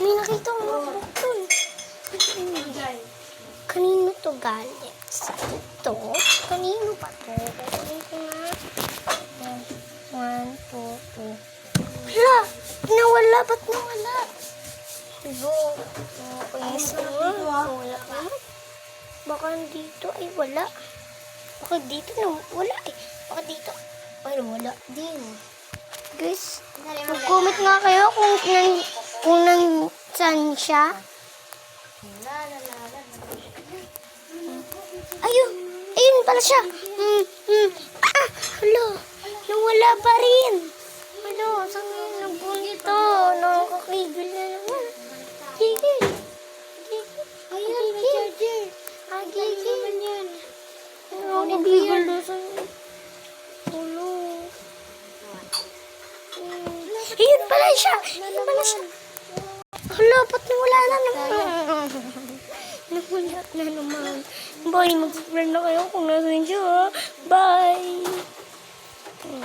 may nakita ko mga doon. Kanino to galing? Ito? Kanino pa to? Kukunin nga. One, two, two. Hala! Nawala! Ba't nawala? Hello? Okay, so, wala pa. Baka dito ay wala. Baka dito na wala eh. Baka dito. Ay, wala din. Guys, mag-comment nga kayo kung nan, siya. Ayun! Ayun pala siya! Hmm, hmm. Ah! Hala! Nawala pa rin! Hala, saan ngayon nagpunto? Nakakakigil na naman. Gigil! Gigil! May charger! Ah, gigil! Nakakagigil na sa... Hala! Hmm. Ayun pala siya! Ayun pala siya! na naman. Namulat na naman. Bye, mag-friend na kayo kung nasan siya. Bye!